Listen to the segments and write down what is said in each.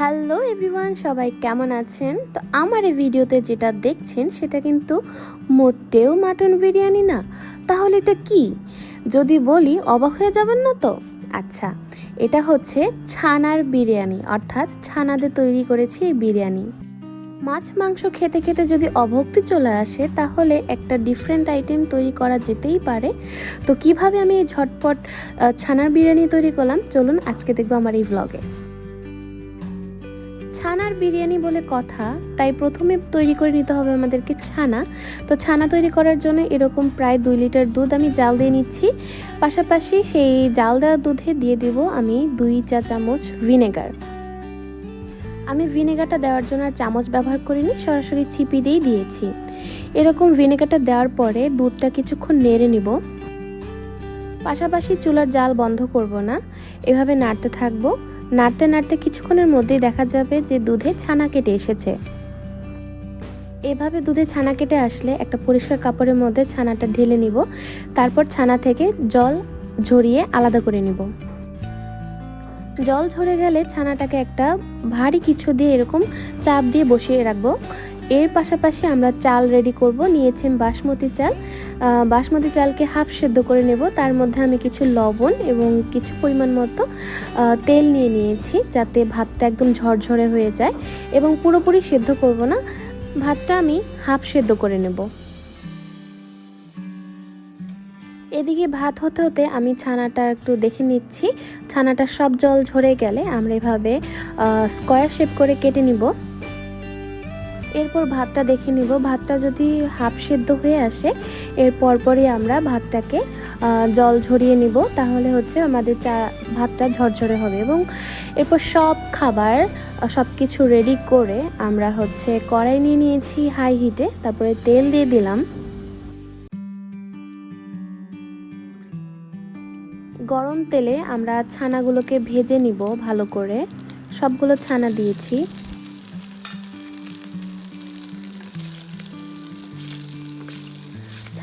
Hello everyone, সবাই কেমন আছেন? তো আমার এই ভিডিওতে যেটা দেখছেন সেটা কিন্তু মোটেও মাটন বিরিয়ানি না। তাহলে এটা কি? যদি বলি, অবাক হয়ে যাবেন না তো? আচ্ছা এটা হচ্ছে ছানার বিরিয়ানি, অর্থাৎ ছানাদের তৈরি করেছি এই বিরিয়ানি। মাছ, মাংস খেতে খেতে যদি অভক্তি চলে আসে, তাহলে একটা ডিফারেন্ট আইটেম তৈরি করা যেতেই পারে। তো কীভাবে আমি এই ঝটপট ছানার বিরিয়ানি তৈরি করলাম? চলুন আজকে দেখব আমার এই ব্লগে ছানার বিরিয়ানি বলে কথা, তাই প্রথমে তৈরি করে নিতে হবে আমাদেরকে ছানা। তো ছানা তৈরি করার জন্য এরকম প্রায় দুই লিটার দুধ আমি জাল দিয়ে নিচ্ছি। পাশাপাশি সেই জাল দেওয়া দুধে দিয়ে দিব আমি দুই চা চামচ ভিনেগার। আমি ভিনেগারটা দেওয়ার জন্য আর চামচ ব্যবহার করিনি, সরাসরি ছিপি দিয়েই দিয়েছি। এরকম ভিনেগারটা দেওয়ার পরে দুধটা কিছুক্ষণ নেড়ে নিব। পাশাপাশি চুলার জাল বন্ধ করব না, এভাবে নাড়তে থাকব। নাড়তে নাড়তে কিছুক্ষণের মধ্যেই দেখা যাবে যে দুধে ছানা কেটে এসেছে। এভাবে দুধে ছানা কেটে আসলে একটা পরিষ্কার কাপড়ের মধ্যে ছানাটা ঢেলে নিব, তারপর ছানা থেকে জল ঝরিয়ে আলাদা করে নিব। জল ঝরে গেলে ছানাটাকে একটা ভারী কিছু দিয়ে এরকম চাপ দিয়ে বসিয়ে রাখব। এর পাশাপাশি আমরা চাল রেডি করব নিয়েছেন বাসমতি চাল। বাসমতি চালকে হাফ সেদ্ধ করে নেব, তার মধ্যে আমি কিছু লবণ এবং কিছু পরিমাণ মতো তেল নিয়ে নিয়েছি, যাতে ভাতটা একদম ঝরঝরে হয়ে যায় এবং পুরোপুরি সেদ্ধ করব না। ভাতটা আমি হাফ সেদ্ধ করে নেব। এদিকে ভাত হতে হতে আমি ছানাটা একটু দেখে নিচ্ছি। ছানাটা সব জল ঝরে গেলে আমরা এভাবে স্কোয়ার শেপ করে কেটে নিব। এরপর ভাতটা দেখে নিব। ভাতটা যদি হাফ সেদ্ধ হয়ে আসে, এর পরপরই আমরা ভাতটাকে জল ঝরিয়ে নিব। তাহলে হচ্ছে আমাদের চা, ভাতটা ঝরঝরে হবে এবং এরপর সব খাবার সব কিছু রেডি করে আমরা হচ্ছে কড়াই নিয়ে নিয়েছি হাই হিটে তারপরে তেল দিয়ে দিলাম। গরম তেলে আমরা ছানাগুলোকে ভেজে নিব ভালো করে। সবগুলো ছানা দিয়েছি।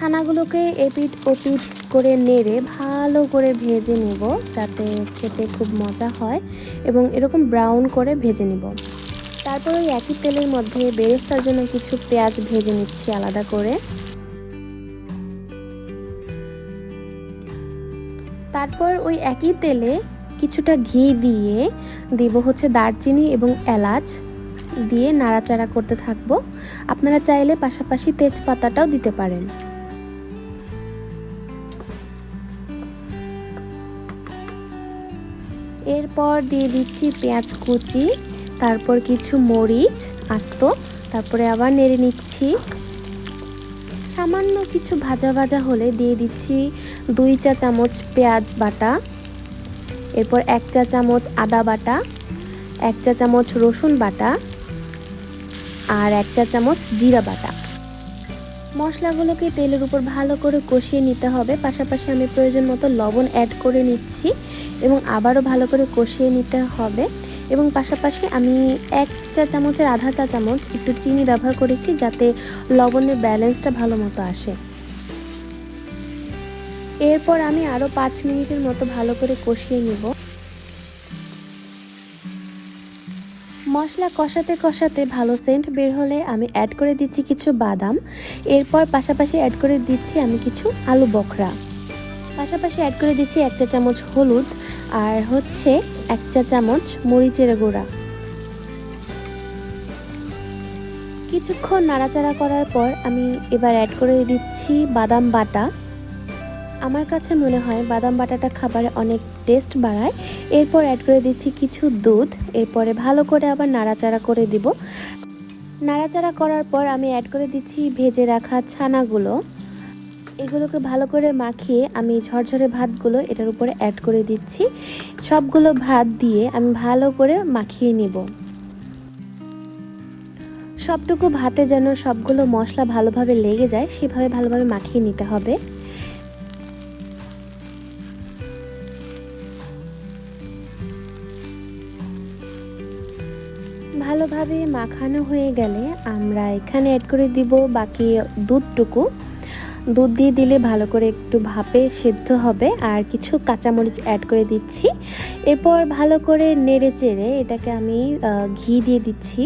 ছানাগুলোকে এপিট ওপিট করে নেড়ে ভালো করে ভেজে নেব যাতে খেতে খুব মজা হয় এবং এরকম ব্রাউন করে ভেজে নেব। তারপর ওই একই তেলের মধ্যে বেরেস্তার জন্য কিছু পেঁয়াজ ভেজে নিচ্ছি আলাদা করে। তারপর ওই একই তেলে কিছুটা ঘি দিয়ে দিব হচ্ছে দারচিনি এবং এলাচ দিয়ে নাড়াচাড়া করতে থাকব। আপনারা চাইলে পাশাপাশি তেজপাতাটাও দিতে পারেন। এরপর দিয়ে দিচ্ছি পেঁয়াজ কুচি, তারপর কিছু মরিচ, আস্ত, তারপরে আবার নেড়ে নিচ্ছি। সামান্য কিছু ভাজা ভাজা হলে দিয়ে দিচ্ছি দুই চা চামচ পেঁয়াজ বাটা, এরপর এক চা চামচ আদা বাটা, এক চা চামচ রসুন বাটা আর এক চা চামচ জিরা বাটা। মশলাগুলোকে তেলের উপর ভালো করে কষিয়ে নিতে হবে, পাশাপাশি আমি প্রয়োজন মতো লবণ অ্যাড করে নিচ্ছি। এবং আবারও ভালো করে কষিয়ে নিতে হবে। এবং পাশাপাশি আমি এক চা চামচের আধা চা চামচ একটু চিনি ব্যবহার করেছি যাতে লবণের ব্যালেন্সটা ভালো মতো আসে। এরপর আমি আরও পাঁচ মিনিটের মতো ভালো করে কষিয়ে নিব। মশলা কষাতে কষাতে ভালো সেন্ট বের হলে আমি অ্যাড করে দিচ্ছি কিছু বাদাম। এরপর পাশাপাশি অ্যাড করে দিচ্ছি আমি কিছু আলু বখরা। পাশাপাশি অ্যাড করে দিচ্ছি এক চা চামচ হলুদ আর হচ্ছে এক চা চামচ মরিচের গুঁড়া। কিছুক্ষণ নাড়াচাড়া করার পর আমি এবার অ্যাড করে দিচ্ছি বাদাম বাটা। আমার কাছে মনে হয় বাদাম বাটাটা খাবারে অনেক টেস্ট বাড়ায়। এরপর অ্যাড করে দিচ্ছি কিছু দুধ, এরপরে ভালো করে আবার নাড়াচাড়া করে দিব। নাড়াচাড়া করার পর আমি অ্যাড করে দিচ্ছি ভেজে রাখা ছানাগুলো। এগুলোকে ভালো করে মাখিয়ে আমি ঝরঝরে ভাতগুলো এটার উপরে অ্যাড করে দিচ্ছি। সবগুলো ভাত দিয়ে আমি ভালো করে মাখিয়ে নিব। সবটুকু ভাতে যেন সবগুলো মশলা ভালোভাবে লেগে যায়, সেভাবে ভালোভাবে মাখিয়ে নিতে হবে। ভালোভাবে মাখানো হয়ে গেলে আমরা এখানে অ্যাড করে দিব বাকি দুধটুকু। দুধ দিয়ে দিলে ভালো করে একটু ভাপে সেদ্ধ হবে আর কিছু কাঁচামরিচ অ্যাড করে দিচ্ছি। এরপর ভালো করে নেড়ে চেড়ে এটাকে আমি ঘি দিয়ে দিচ্ছি।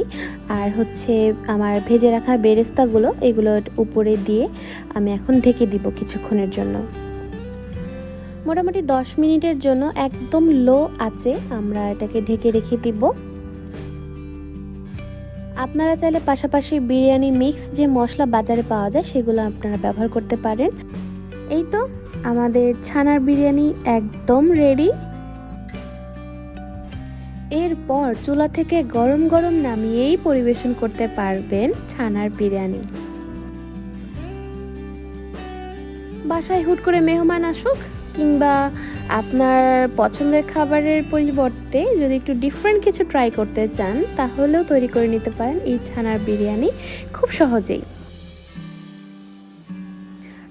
আর হচ্ছে আমার ভেজে রাখা বেরেস্তাগুলো এগুলো উপরে দিয়ে আমি এখন ঢেকে দিব কিছুক্ষণের জন্য। মোটামুটি দশ মিনিটের জন্য একদম লো আছে আমরা এটাকে ঢেকে রেখে দিব। আপনারা চাইলে পাশাপাশি বিরিয়ানি মিক্স যে মশলা বাজারে পাওয়া যায়, সেগুলো আপনারা ব্যবহার করতে পারেন। এই তো আমাদের ছানার বিরিয়ানি একদম রেডি এরপর চুলা থেকে গরম গরম নামিয়েই পরিবেশন করতে পারবেন ছানার বিরিয়ানি। বাসায় হুট করে মেহমান আসুক। কিংবা আপনার পছন্দের খাবারের পরিবর্তে যদি একটু ডিফারেন্ট কিছু ট্রাই করতে চান, তাহলেও তৈরি করে নিতে পারেন এই ছানার বিরিয়ানি খুব সহজেই।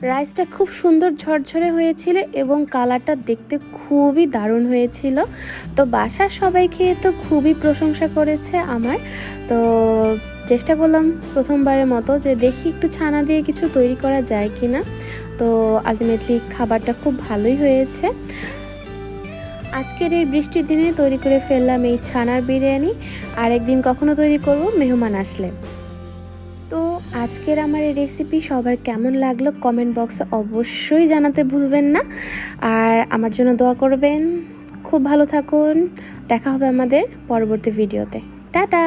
রাইসটা খুব সুন্দর ঝরঝরে হয়েছিল এবং কালারটা দেখতে খুবই দারুণ হয়েছিল। তো বাসার সবাই খেয়ে তো খুবই প্রশংসা করেছে আমার। তো চেষ্টা করলাম প্রথমবারের মতো যে দেখি একটু ছানা দিয়ে কিছু তৈরি করা যায় কি না তো আলটিমেটলি খাবারটা খুব ভালোই হয়েছে। আজকের এই বৃষ্টির দিনে তৈরি করে ফেললাম এই ছানার বিরিয়ানি। আর একদিন কখনো তৈরি করব, মেহমান আসলে। তো আজকের আমার এই রেসিপি সবার কেমন লাগল কমেন্ট বক্সে অবশ্যই জানাতে ভুলবেন না। আর আমার জন্য দোয়া করবেন। খুব ভালো থাকুন। দেখা হবে আমাদের পরবর্তী ভিডিওতে টাটা!